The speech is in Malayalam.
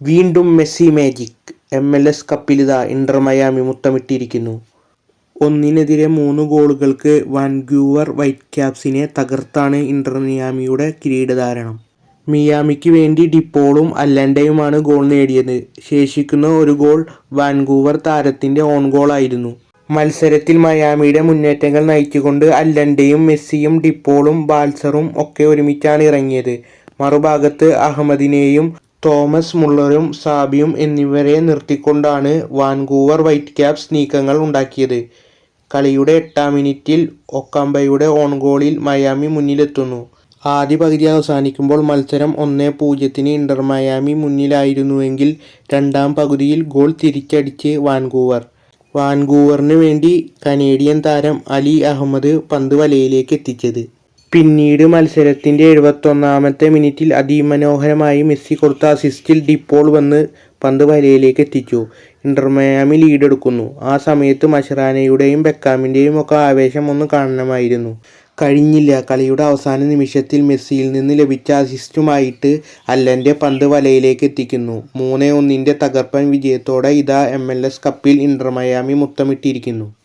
വീണ്ടും Messi magic M L S കപ്പിലിതാ Inter Miami മുത്തമിട്ടിരിക്കുന്നു ഒന്നിനെതിരെ മൂന്ന് ഗോളുകൾക്ക് വാൻക്യൂവർ വൈറ്റ് ക്യാപ്സിനെ തകർത്താണ് ഇന്റർ മിയാമിയുടെ കിരീടധാരണം. മിയാമിക്ക് വേണ്ടി ഡിപ്പോളും അല്ലൻഡയുമാണ് ഗോൾ നേടിയത്. ശേഷിക്കുന്ന ഒരു ഗോൾ വാൻകൂവർ താരത്തിന്റെ ഓൺ ഗോളായിരുന്നു മത്സരത്തിൽ മയാമിയുടെ മുന്നേറ്റങ്ങൾ നയിച്ചുകൊണ്ട് അല്ലൻഡയും മെസ്സിയും ഡിപ്പോളും ബാൽസറും ഒക്കെ ഒരുമിച്ചാണ് ഇറങ്ങിയത്. മറുഭാഗത്ത് അഹമ്മദിനെയും തോമസ് മുള്ളറും സാബിയും എന്നിവരെ നിർത്തിക്കൊണ്ടാണ് വാൻകൂവർ വൈറ്റ് ക്യാപ്സ് നീക്കങ്ങൾ ഉണ്ടാക്കിയത്. കളിയുടെ എട്ടാം മിനിറ്റിൽ ഒക്കാമ്പയുടെ ഓൺ ഗോളിൽ മയാമി മുന്നിലെത്തുന്നു. ആദ്യ പകുതി അവസാനിക്കുമ്പോൾ മത്സരം ഒന്നേ പൂജ്യത്തിന് ഇന്റർ മയാമി മുന്നിലായിരുന്നുവെങ്കിൽ രണ്ടാം പകുതിയിൽ ഗോൾ തിരിച്ചടിച്ച് വാൻകൂവർ. വാൻകൂവറിന് വേണ്ടി കനേഡിയൻ താരം അലി അഹമ്മദ് പന്ത് വലയിലേക്ക് എത്തിച്ചത്. പിന്നീട് മത്സരത്തിന്റെ എഴുപത്തൊന്നാമത്തെ മിനിറ്റിൽ അതിമനോഹരമായി മെസ്സി കൊടുത്ത അസിസ്റ്റിൽ ഡിപ്പോൾ വന്ന് പന്ത് വലയിലേക്ക് എത്തിച്ചു. ഇന്റർമയാമി ലീഡെടുക്കുന്നു. ആ സമയത്ത് മഷറാനയുടെയും ബെക്കാമിന്റെയും ഒക്കെ ആവേശം ഒന്ന് കാണണമായിരുന്നു. കഴിഞ്ഞില്ല. കളിയുടെ അവസാന നിമിഷത്തിൽ മെസ്സിയിൽ നിന്ന് ലഭിച്ച അസിസ്റ്റുമായിട്ട് അല്ലന്റെ പന്ത് വലയിലേക്ക് എത്തിക്കുന്നു. മൂന്ന് ഒന്നിന്റെ തകർപ്പൻ വിജയത്തോടെ ഇതാ എം എൽ എസ് കപ്പിൽ ഇന്റർമയാമി മുത്തമിട്ടിരിക്കുന്നു.